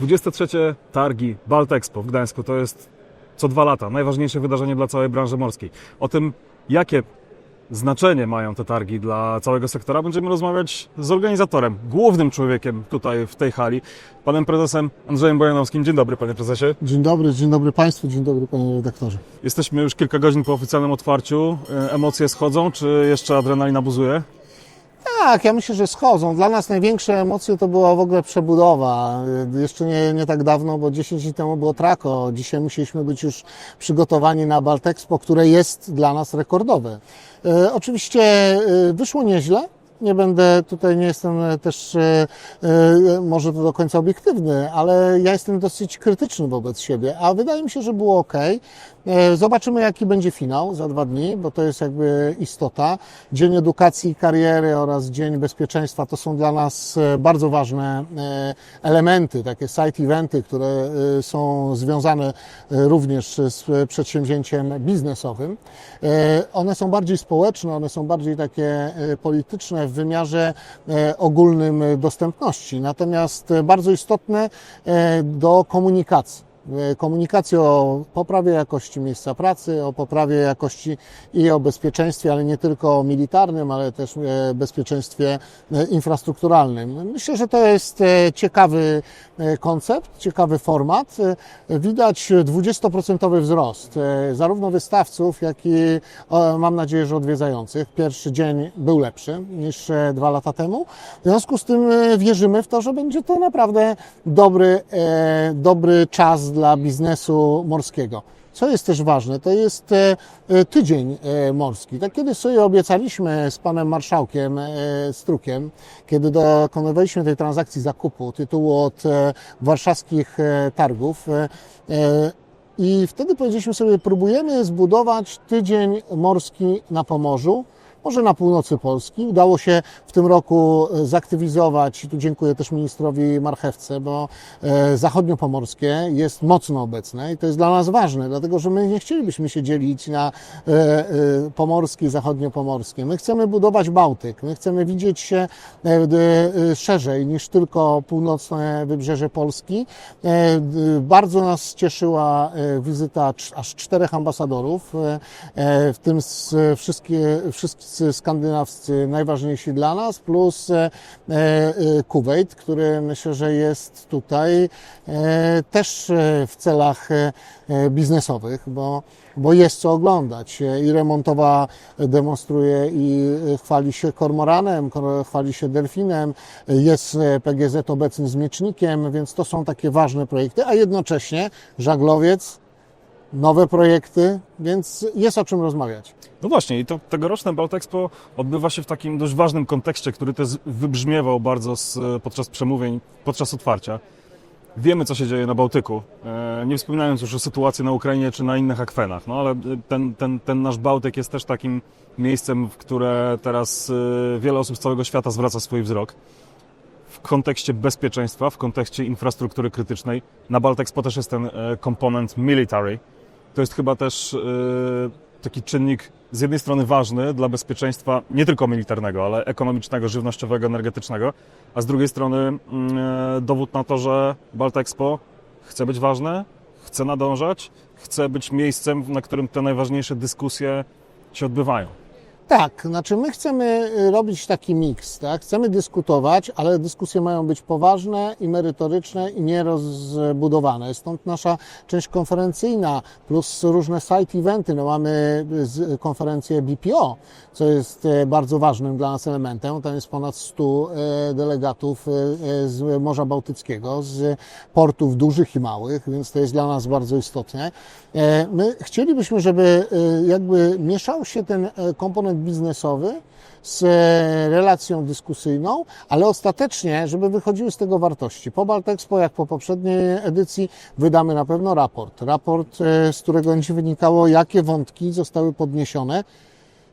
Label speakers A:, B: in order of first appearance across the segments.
A: 23 targi Baltexpo w Gdańsku to jest co dwa lata najważniejsze wydarzenie dla całej branży morskiej. O tym, jakie znaczenie mają te targi dla całego sektora, będziemy rozmawiać z organizatorem, głównym człowiekiem tutaj w tej hali, panem prezesem Andrzejem Bojanowskim. Dzień dobry, panie prezesie.
B: Dzień dobry, dzień dobry Państwu, dzień dobry Panie redaktorze.
A: Jesteśmy już kilka godzin po oficjalnym otwarciu. E, Emocje schodzą, czy jeszcze adrenalina buzuje?
B: Tak, ja myślę, że schodzą. Dla nas największe emocje to była w ogóle przebudowa. Jeszcze nie, nie tak dawno, bo 10 dni temu było Trako. Dzisiaj musieliśmy być już przygotowani na Baltexpo, które jest dla nas rekordowe. Y, Oczywiście y, wyszło nieźle. Nie będę tutaj, nie jestem e, też e, e, może do końca obiektywny, ale ja jestem dosyć krytyczny wobec siebie, a wydaje mi się, że było ok. Zobaczymy, jaki będzie finał za dwa dni, bo to jest jakby istota. Dzień edukacji i kariery oraz Dzień Bezpieczeństwa to są dla nas bardzo ważne elementy, takie side eventy, które są związane również z przedsięwzięciem biznesowym. One są bardziej społeczne, one są bardziej takie polityczne w wymiarze e, ogólnym e, dostępności, natomiast e, bardzo istotne do komunikacji e, komunikacji o poprawie jakości miejsca pracy, o poprawie jakości i o bezpieczeństwie, ale nie tylko militarnym, ale też e, bezpieczeństwie e, infrastrukturalnym. Myślę, że to jest ciekawy koncept, ciekawy format. Widać 20% wzrost zarówno wystawców, jak i mam nadzieję, że odwiedzających. Pierwszy dzień był lepszy niż dwa lata temu. W związku z tym wierzymy w to, że będzie to naprawdę dobry, dobry czas dla biznesu morskiego. Co jest też ważne, to jest e, e, tydzień e, morski. Tak kiedyś sobie obiecaliśmy z panem marszałkiem Strukiem, kiedy dokonywaliśmy tej transakcji zakupu tytułu od warszawskich targów. I wtedy powiedzieliśmy sobie, próbujemy zbudować tydzień morski na Pomorzu, może na północy Polski. Udało się w tym roku e, zaktywizować, tu dziękuję też ministrowi Marchewce, bo e, zachodniopomorskie jest mocno obecne i to jest dla nas ważne, dlatego że my nie chcielibyśmy się dzielić na e, pomorskie i zachodniopomorskie. My chcemy budować Bałtyk, my chcemy widzieć się szerzej niż tylko północne wybrzeże Polski. Bardzo nas cieszyła wizyta aż czterech ambasadorów, w tym s- wszystkie, wszyscy skandynawscy najważniejsi dla nas, plus e, e, Kuwait, który myślę, że jest tutaj e, też e, w celach e, e, biznesowych, bo, bo jest co oglądać. E, I remontowa demonstruje i e, chwali się kormoranem, kor- chwali się delfinem, e, jest e, PGZ obecny z miecznikiem, więc to są takie ważne projekty, a jednocześnie żaglowiec, nowe projekty, więc jest o czym rozmawiać.
A: No właśnie, i to tegoroczne Baltexpo odbywa się w takim dość ważnym kontekście, który też wybrzmiewał bardzo z, podczas przemówień, podczas otwarcia. Wiemy, co się dzieje na Bałtyku, e, nie wspominając już o sytuacji na Ukrainie czy na innych akwenach, no ale ten, ten, ten nasz Bałtyk jest też takim miejscem, w które teraz e, wiele osób z całego świata zwraca swój wzrok. W kontekście bezpieczeństwa, w kontekście infrastruktury krytycznej, na Baltexpo też jest ten e, komponent military. To jest chyba też e, taki czynnik z jednej strony ważny dla bezpieczeństwa nie tylko militarnego, ale ekonomicznego, żywnościowego, energetycznego, a z drugiej strony mm, e, dowód na to, że Baltexpo chce być ważne, chce nadążać, chce być miejscem, na którym te najważniejsze dyskusje się odbywają.
B: Tak, znaczy my chcemy y, robić taki miks, tak? Chcemy dyskutować, ale dyskusje mają być poważne i merytoryczne i nierozbudowane. Stąd nasza część konferencyjna plus różne side eventy. No mamy z- konferencję BPO, co jest e, bardzo ważnym dla nas elementem. Tam jest ponad 100 e, delegatów z Morza Bałtyckiego, z portów dużych i małych, więc to jest dla nas bardzo istotne. E, My chcielibyśmy, żeby jakby mieszał się ten komponent biznesowy z e, relacją dyskusyjną, ale ostatecznie, żeby wychodziły z tego wartości. Po Baltexpo, jak po poprzedniej edycji, wydamy na pewno raport. Raport, e, z którego będzie wynikało, jakie wątki zostały podniesione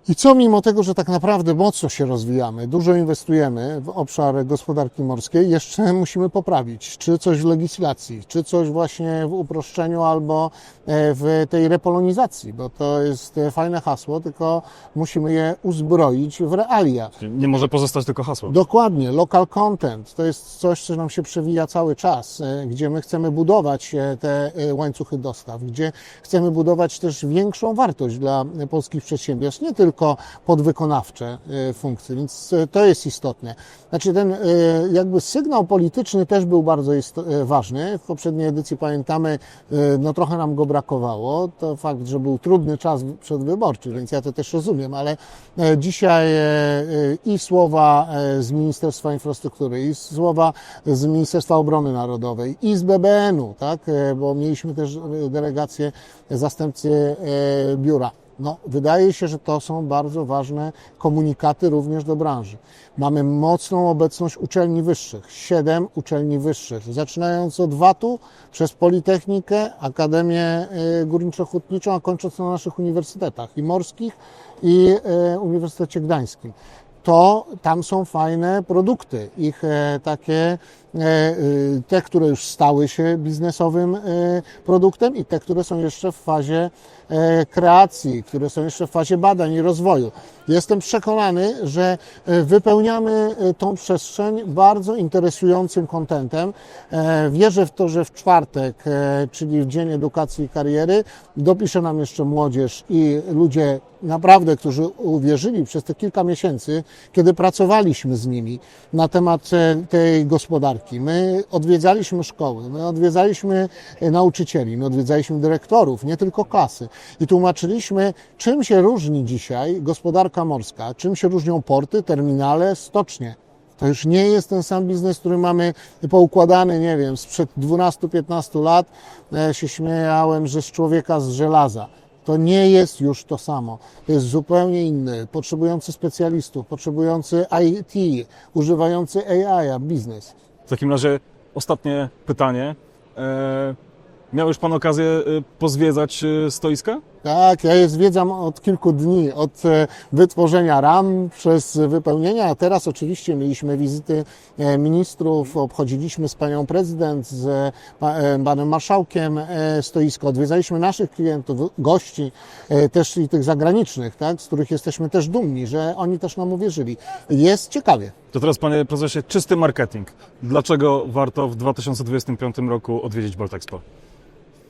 B: I co mimo tego, że tak naprawdę mocno się rozwijamy, dużo inwestujemy w obszar gospodarki morskiej, jeszcze musimy poprawić, czy coś w legislacji, czy coś właśnie w uproszczeniu albo e, w tej repolonizacji, bo to jest e, fajne hasło, tylko musimy je uzbroić w realia.
A: Nie może pozostać tylko hasło.
B: Dokładnie, local content to jest coś, co nam się przewija cały czas, e, gdzie my chcemy budować te łańcuchy dostaw, gdzie chcemy budować też większą wartość dla polskich przedsiębiorstw, nie tylko podwykonawcze e, funkcje, więc e, to jest istotne. Znaczy ten e, jakby sygnał polityczny też był bardzo ważny. W poprzedniej edycji pamiętamy, no trochę nam go brakowało. To fakt, że był trudny czas przedwyborczy, więc ja to też rozumiem, ale dzisiaj i słowa z Ministerstwa Infrastruktury, i słowa z Ministerstwa Obrony Narodowej, i z BBN-u, tak, bo mieliśmy też delegację zastępcy biura. No, wydaje się, że to są bardzo ważne komunikaty również do branży. Mamy mocną obecność uczelni wyższych, siedem uczelni wyższych, zaczynając od VAT-u, przez Politechnikę, Akademię y, Górniczo-Hutniczą, a kończąc na naszych uniwersytetach i morskich, i y, Uniwersytecie Gdańskim. To tam są fajne produkty. Ich e, takie, te, które już stały się biznesowym e, produktem i te, które są jeszcze w fazie e, kreacji, które są jeszcze w fazie badań i rozwoju. Jestem przekonany, że e, wypełniamy e, tą przestrzeń bardzo interesującym kontentem. E, Wierzę w to, że w czwartek, e, czyli w Dzień Edukacji i Kariery, dopisze nam jeszcze młodzież i ludzie naprawdę, którzy uwierzyli przez te kilka miesięcy, kiedy pracowaliśmy z nimi na temat e, tej gospodarki. My odwiedzaliśmy szkoły, my odwiedzaliśmy e, nauczycieli, my odwiedzaliśmy dyrektorów, nie tylko klasy i tłumaczyliśmy, czym się różni dzisiaj gospodarka morska, czym się różnią porty, terminale, stocznie. To już nie jest ten sam biznes, który mamy poukładany, nie wiem, sprzed 12-15 lat. Ja się śmiałem, że z człowieka z żelaza. To nie jest już to samo. To jest zupełnie inny, potrzebujący specjalistów, potrzebujący IT, używający AI, biznes.
A: W takim razie ostatnie pytanie. E, miał już Pan okazję e, pozwiedzać e, stoiska?
B: Tak, ja je zwiedzam od kilku dni, od e, wytworzenia ram przez wypełnienia, a teraz oczywiście mieliśmy wizyty e, ministrów, obchodziliśmy z panią prezydent, z e, panem marszałkiem stoisko, odwiedzaliśmy naszych klientów, gości, też i tych zagranicznych, tak, z których jesteśmy też dumni, że oni też nam uwierzyli. Jest ciekawie.
A: To teraz, Panie Prezesie, czysty marketing. Dlaczego warto w 2025 roku odwiedzić Baltexpo?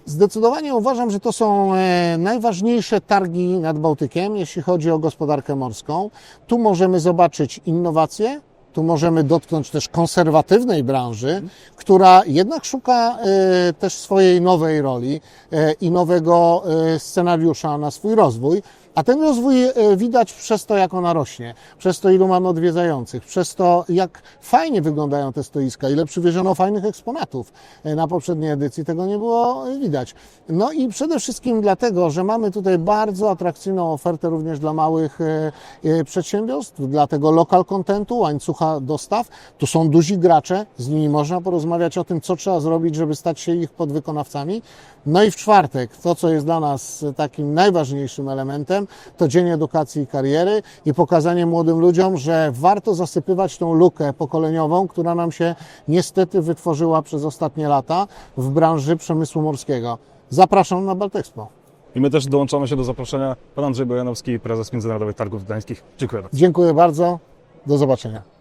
B: Zdecydowanie uważam, że to są e, najważniejsze targi nad Bałtykiem, jeśli chodzi o gospodarkę morską. Tu możemy zobaczyć innowacje, tu możemy dotknąć też konserwatywnej branży, która jednak szuka e, też swojej nowej roli e, i nowego scenariusza na swój rozwój. A ten rozwój e, widać przez to, jak ona rośnie, przez to, ilu mamy odwiedzających, przez to, jak fajnie wyglądają te stoiska, ile przywieziono fajnych eksponatów. E, Na poprzedniej edycji tego nie było widać. No i przede wszystkim dlatego, że mamy tutaj bardzo atrakcyjną ofertę również dla małych e, przedsiębiorstw, dla tego local contentu, łańcucha dostaw. Tu są duzi gracze, z nimi można porozmawiać o tym, co trzeba zrobić, żeby stać się ich podwykonawcami. No i w czwartek, to co jest dla nas takim najważniejszym elementem, to Dzień Edukacji i Kariery i pokazanie młodym ludziom, że warto zasypywać tą lukę pokoleniową, która nam się niestety wytworzyła przez ostatnie lata w branży przemysłu morskiego. Zapraszam na Baltexpo.
A: I my też dołączamy się do zaproszenia. Pan Andrzej Bojanowski, prezes Międzynarodowych Targów Gdańskich. Dziękuję bardzo.
B: Dziękuję bardzo. Do zobaczenia.